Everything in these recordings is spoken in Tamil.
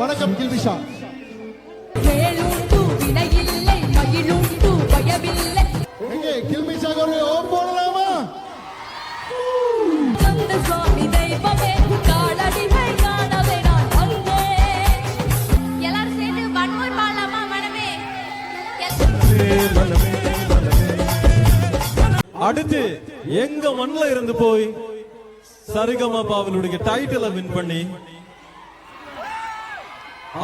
வணக்கம் எங்கே கில்பிஷாக்கு ஒரு ஓம் போடலாமா? சுவாமி தெய்வமே காலடிமை காணவே நான் வந்தேன் எல்லாரும் சேர்ந்து வன்மூர் பாடலாமா மனமே? அடுத்து எங்க மண்ணில் இருந்து போய் சரிகமா பாவலுடைய டைட்டிலை வின் பண்ணி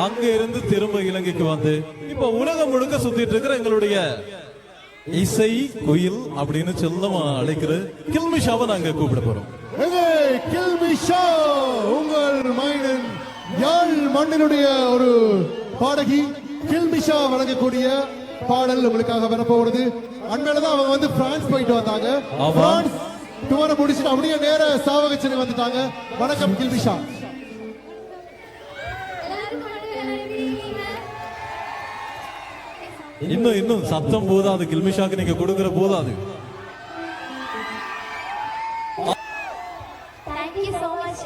அங்க இருந்து திரும்ப இலங்கைக்கு வந்து இப்ப உலகம் முழுக்க சுத்திட்டு இருக்கிற எங்களுடைய இசை குயில் அப்படின்னு செல்லமா அழைக்கிற கில்மிஷாவை நாங்க கூப்பிட போறோம். கில்பிஷா உங்கள் மைனன் யாழ் மண்ணினுடைய ஒரு பாடகி கில்பிஷா வழங்கக்கூடிய பாடல் உங்களுக்காக வரப்போகிறது. அண்மையில தான் அவங்க வந்து பிரான்ஸ் போயிட்டு வந்தாங்க. பிரான்ஸ் டூரை முடிச்சுட்டு அப்படியே நேர சாவகச்சனை வந்துட்டாங்க. வணக்கம் கில்பிஷா இன்னும் இன்னும் சத்தம் போதாது. கில்மிஷாக்கு நீங்க கொடுக்கிற போதாது Thank you so much.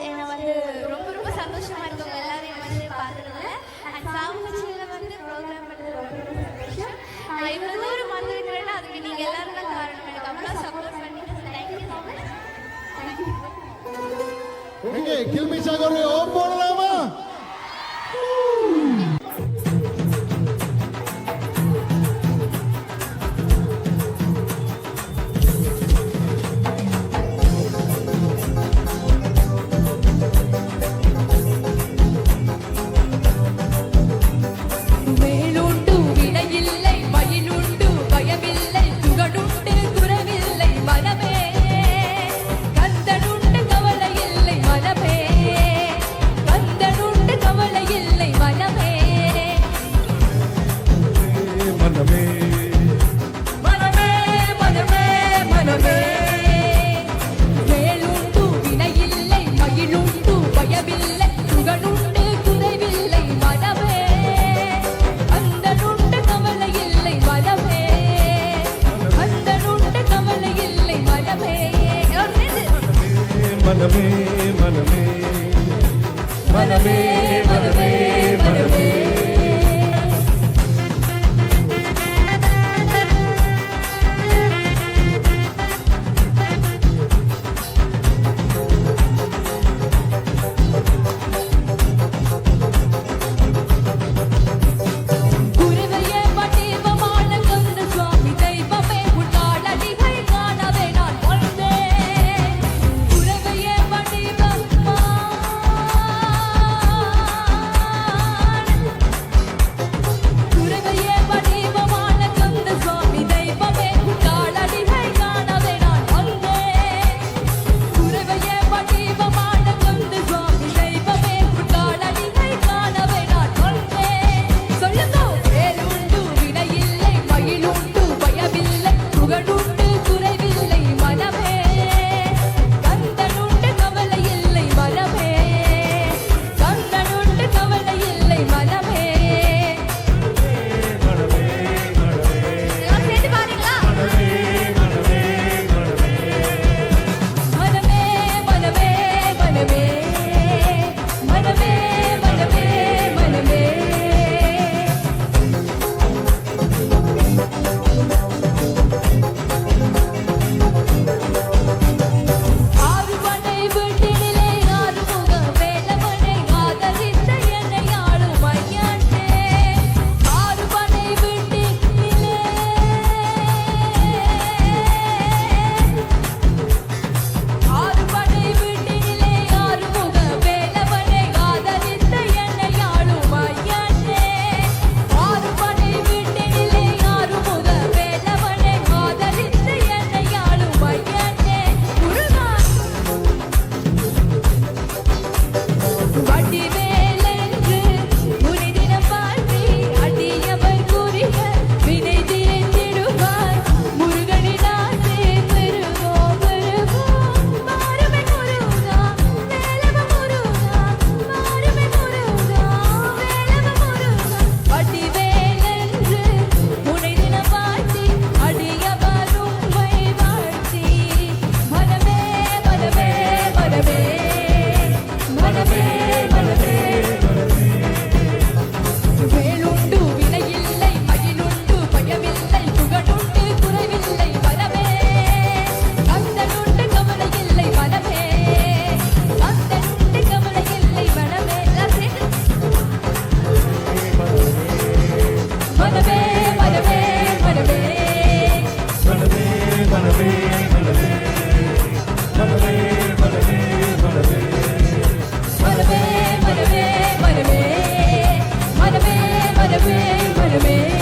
baby, wait.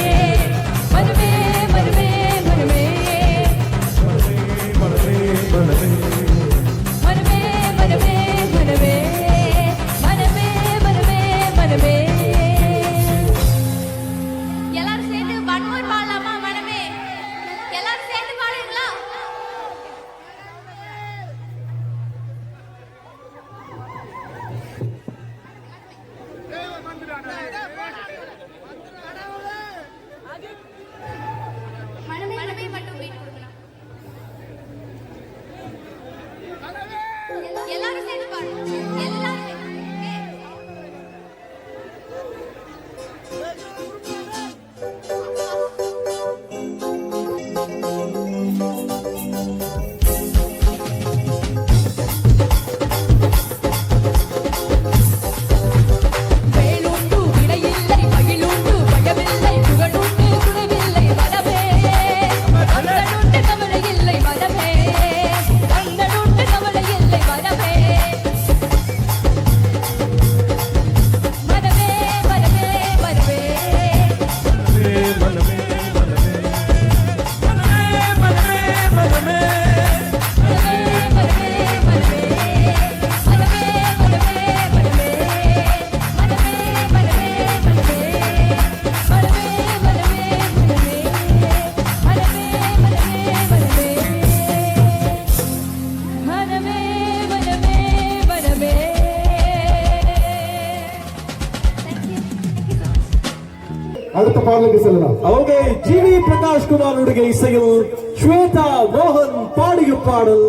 அடுத்த பாடலுக்கு செல்லலாம். அவங்க ஜிவி பிரகாஷ் குமாருடைய இசையில் ஸ்வேதா மோகன் பாடிய பாடல்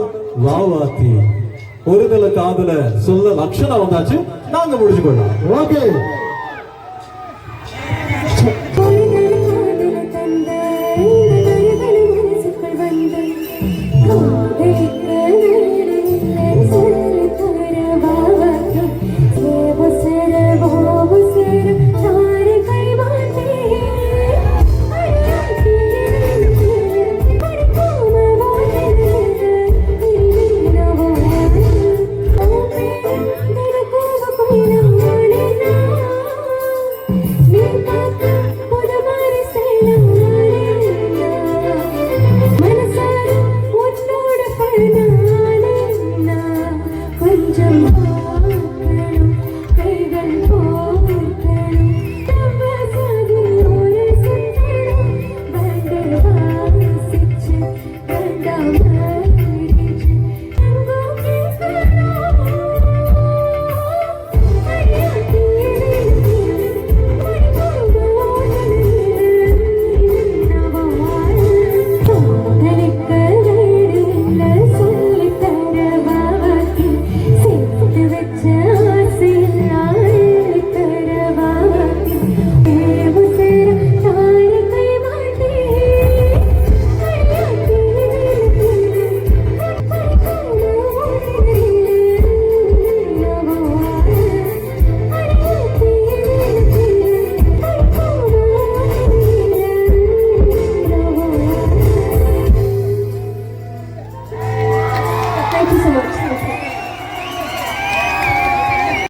வாவாத்தி. ஒரு நில காதல சொல்ல லட்சணம் வந்தாச்சு. நாங்க முடிச்சுக்கொள்ளலாம். ஓகே.